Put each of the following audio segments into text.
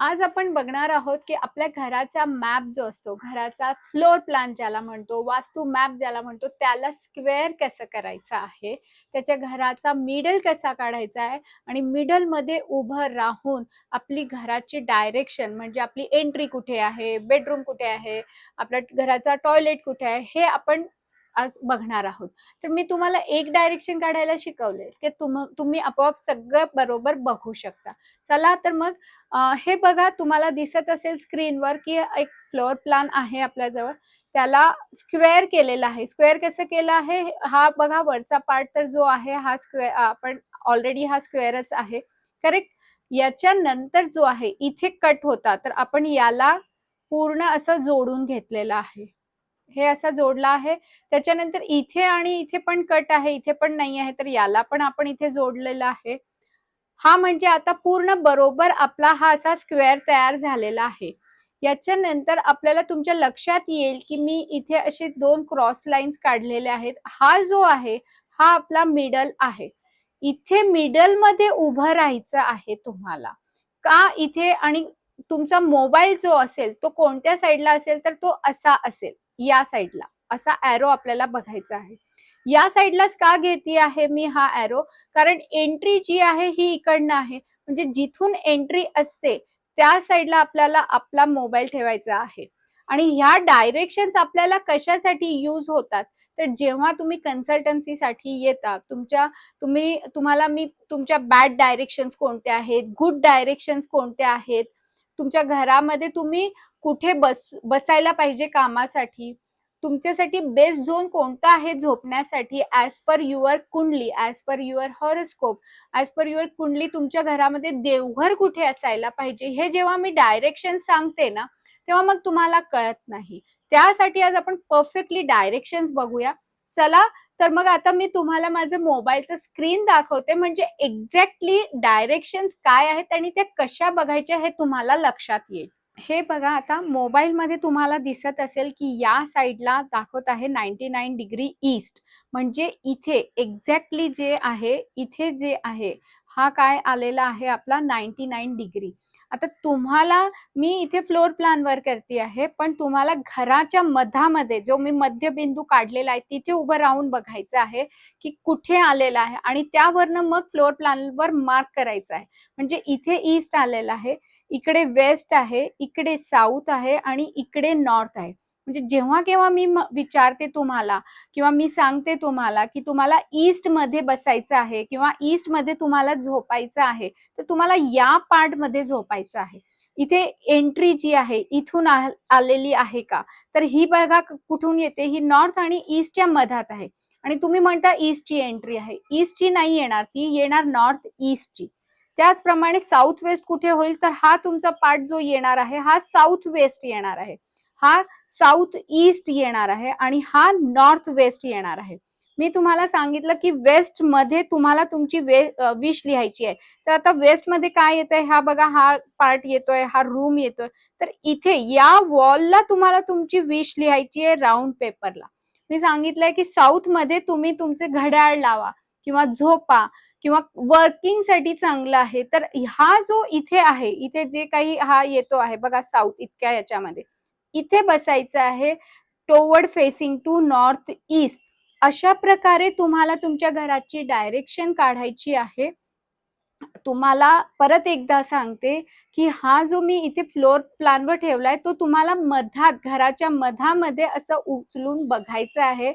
आज आपण बघणार आहोत की आपल्या घराचा मॅप जो असतो घराचा फ्लोर प्लॅन ज्याला म्हणतो वास्तू मॅप ज्याला म्हणतो त्याला स्क्वेअर कसं करायचं आहे? त्याच्या घराचा मिडल कसा काढायचा आहे? आणि मिडलमध्ये उभं राहून आपली घराची डायरेक्शन म्हणजे आपली एंट्री कुठे आहे? बेडरूम कुठे आहे? आपल्या घराचा टॉयलेट कुठे आहे? हे आपण आज बघणार आहोत. तर मी तुम्हाला एक डायरेक्शन काढायला शिकवले की तुम तुम्ही आपोआप सगळं बरोबर बघू शकता. चला तर मग हे बघा तुम्हाला दिसत असेल स्क्रीनवर की एक फ्लोअर प्लॅन आहे आपल्याजवळ. त्याला स्क्वेअर केलेला आहे. स्क्वेअर कसं केलं आहे? हा बघा वरचा पार्ट तर जो आहे हा स्क्वेअर आपण ऑलरेडी हा स्क्वेअरच आहे. करेक्ट याच्या नंतर जो आहे इथे कट होता. तर आपण याला पूर्ण असं जोडून घेतलेलं आहे. हे असा जोडला आहे. त्याच्यानंतर इथे आणि इथे पण कट आहे इथे पण नाही आहे तर याला पण आपण इथे जोडलेला आहे. हा म्हणजे आता पूर्ण बरोबर आपला हा असा स्क्वेअर तयार झालेला आहे. याच्यानंतर आपल्याला तुमच्या लक्षात येईल की मी इथे असे दोन क्रॉस लाईन्स काढलेले आहेत. हा जो आहे हा आपला मिडल आहे. इथे मिडलमध्ये उभं राहायचं आहे तुम्हाला. का इथे आणि तुमचा मोबाईल जो असेल तो कोणत्या साईडला असेल तर तो असा असेल. या साईडला. असा ॲरो आपल्याला बघायचा आहे. या साईडलाच का घेते आहे मी हा ॲरो कारण एंट्री जी आहे ही इकडनं आहे. म्हणजे जिथून एंट्री असते त्या साईडला आपल्याला आपला मोबाईल ठेवायचा आहे. आणि ह्या डायरेक्शन्स आपल्याला कशासाठी यूज होतात? तर जेव्हा तुम्ही कन्सल्टन्सीसाठी येता तुमच्या तुम्ही तुम्हाला मी तुमच्या बॅड डायरेक्शन्स कोणत्या आहेत? गुड डायरेक्शन्स कोणत्या आहेत? तुमच्या घरामध्ये तुम्ही कुठे बस बसायला पाहिजे कामासाठी? तुमच्यासाठी बेस्ट झोन कोणता आहे झोपण्यासाठी? As per your kundli as per your horoscope as per your kundli तुमच्या घरामध्ये देवघर कुठे असायला पाहिजे? हे जेव्हा मी डायरेक्शन सांगते ना तेव्हा मग तुम्हाला कळत नाही. त्यासाठी आज आपण परफेक्टली डायरेक्शन्स बघूया. चला तर मग आता मी तुम्हाला माझं मोबाईलचं स्क्रीन दाखवते. म्हणजे एक्झॅक्टली डायरेक्शन्स काय आहेत आणि त्या कशा बघायच्या हे तुम्हाला लक्षात येईल. हे बघा आता मोबाईल मध्ये तुम्हाला दिसत असेल की या साईडला दाखवत आहे नाईन्टी नाईन डिग्री ईस्ट. म्हणजे इथे एक्झॅक्टली जे आहे इथे जे आहे हा काय आलेला आहे आपला नाईन्टी नाईन डिग्री आता तुम्हाला मी इथे फ्लोर प्लॅन वर करते आहे पण तुम्हाला घराच्या मधामध्ये जो मी मध्यबिंदू काढलेला आहे तिथे उभं राहून बघायचं आहे की कुठे आलेला आहे आणि त्यावरनं मग फ्लोर प्लॅन वर मार्क करायचं आहे. म्हणजे इथे ईस्ट आलेला आहे इकडे वेस्ट आहे इकडे साऊथ आहे आणि इकडे नॉर्थ आहे. म्हणजे जेव्हा केव्हा मी विचारते तुम्हाला किंवा मी सांगते तुम्हाला की तुम्हाला ईस्टमध्ये बसायचं आहे किंवा ईस्टमध्ये तुम्हाला झोपायचं आहे तर तुम्हाला या पार्टमध्ये झोपायचं आहे. इथे एंट्री जी आहे इथून आलेली आहे का? तर ही बघा कुठून येते? ही नॉर्थ आणि ईस्टच्या मधात आहे. आणि तुम्ही म्हणता ईस्टची एंट्री आहे. ईस्टची नाही येणार ती येणार नॉर्थ ईस्टची त्याचप्रमाणे साऊथ वेस्ट कुठे होईल? तर हा तुमचा पार्ट जो येणार आहे हा साऊथ वेस्ट येणार आहे. हा साऊथ ईस्ट येणार आहे आणि हा नॉर्थ वेस्ट येणार आहे. मी तुम्हाला सांगितलं की वेस्टमध्ये तुम्हाला तुमची वे विश लिहायची आहे. तर आता वेस्टमध्ये काय येतंय? हा बघा हा पार्ट येतोय हा रूम येतोय. तर इथे या वॉलला तुम्हाला तुमची विश लिहायची आहे राऊंड पेपरला मी सांगितलंय की साऊथमध्ये तुम्ही तुमचे घड्याळ लावा किंवा झोपा किंवा वर्किंगसाठी चांगलं आहे. तर हा जो इथे आहे इथे जे काही हा येतो आहे बघा साऊथ इतक्या याच्यामध्ये. इथे बसायचं आहे toward facing to north east अशा प्रकारे तुम्हाला तुमच्या घराची डायरेक्शन काढायची आहे. तुम्हाला परत एकदा सांगते की हा जो मी इथे फ्लोर प्लॅनवर ठेवलाय तो तुम्हाला मधात घराच्या मधामध्ये असं उचलून बघायचं आहे.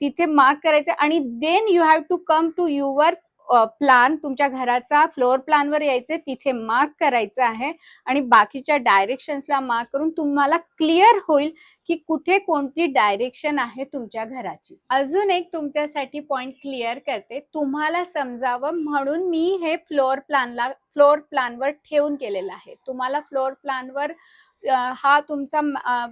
तिथे मार्क करायचं आणि then you have to come to your plan तुमच्या घराचा फ्लोअर प्लॅनवर यायचे तिथे मार्क करायचं आहे आणि बाकीच्या डायरेक्शन्सला मार्क करून तुम्हाला क्लिअर होईल की कुठे कोणती डायरेक्शन आहे तुमच्या घराची. अजून एक तुमच्यासाठी पॉइंट क्लिअर करते. तुम्हाला समजावं म्हणून मी हे फ्लोअर प्लॅनला फ्लोअर प्लॅनवर ठेवून केलेलं आहे. तुम्हाला फ्लोअर प्लॅनवर हा तुमचा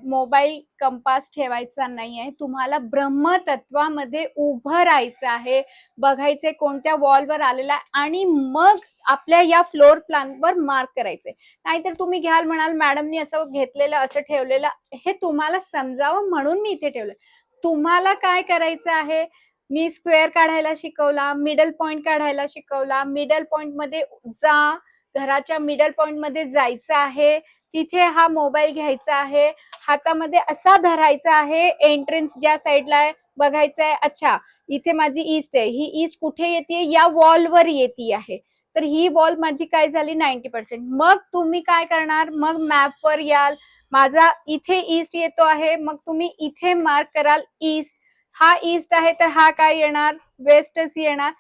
मोबाईल कंपास ठेवायचा नाही आहे तुम्हाला ब्रह्मतत्वामध्ये उभं राहायचं आहे. बघायचंय कोणत्या वॉलवर आलेला आहे. आणि मग आपल्या या फ्लोअर प्लॅनवर मार्क करायचंय नाहीतर तुम्ही घ्याल म्हणाल मॅडमनी असं घेतलेलं असं ठेवलेलं हे तुम्हाला समजावं म्हणून मी इथे ठेवलं. तुम्हाला काय करायचं आहे? मी स्क्वेअर काढायला शिकवला मिडल पॉइंट काढायला शिकवला मिडल पॉइंटमध्ये जा घराच्या मिडल पॉइंटमध्ये जायचं आहे तिथे हा मोबाईल घ्यायचा आहे हातामध्ये असा धरायचा आहे एंट्रन्स ज्या साईडला आहे बघायचं आहे अच्छा इथे माझी ईस्ट आहे ही ईस्ट कुठे येते या वॉलवर येते आहे. तर ही बॉल माझी काय झाली? नाईन्टी पर्सेंट मग तुम्ही काय करणार? मग मॅपवर याल. माझा इथे ईस्ट येतो आहे. मग तुम्ही इथे मार्क कराल ईस्ट हा ईस्ट आहे तर हा काय येणार? वेस्टच येणार.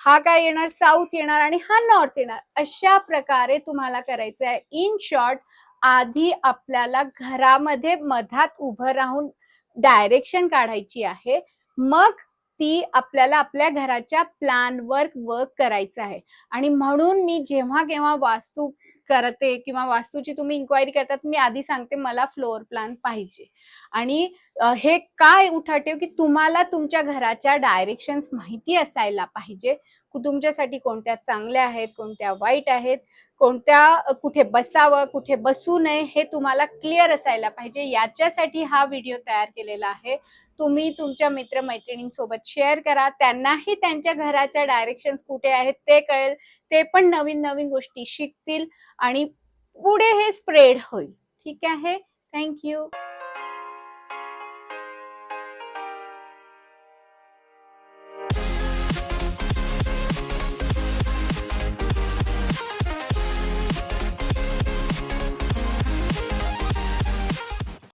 हा काय येणार? साऊथ येणार आणि हा नॉर्थ येणार. अशा प्रकारे तुम्हाला करायचं आहे. इन शॉर्ट आधी आपल्याला घरामध्ये मधात उभं राहून डायरेक्शन काढायची आहे. मग ती आपल्याला आपल्या घराच्या प्लॅनवर वर्क करायचं आहे. आणि म्हणून मी जेव्हा केव्हा वास्तू करते किंवा वास्तूची तुम्ही इन्क्वायरी करतात मी आधी सांगते मला फ्लोअर प्लॅन पाहिजे. आणि हे काय उठाठेव की तुम्हाला तुमच्या घराच्या डायरेक्शन्स माहिती असायला पाहिजे. तुमच्यासाठी कोणत्या चांगल्या आहेत कोणत्या वाईट आहेत कोणत्या कुठे बसावं कुठे बसू नये हे तुम्हाला क्लिअर असायला पाहिजे. याच्यासाठी हा व्हिडिओ तयार केलेला आहे. तुम्ही तुमच्या मित्रमैत्रिणींसोबत शेअर करा. त्यांनाही त्यांच्या घराच्या डायरेक्शन्स कुठे आहेत ते कळेल. ते पण नवीन नवीन गोष्टी शिकतील आणि पुढे हे स्प्रेड होईल. ठीक आहे? थँक्यू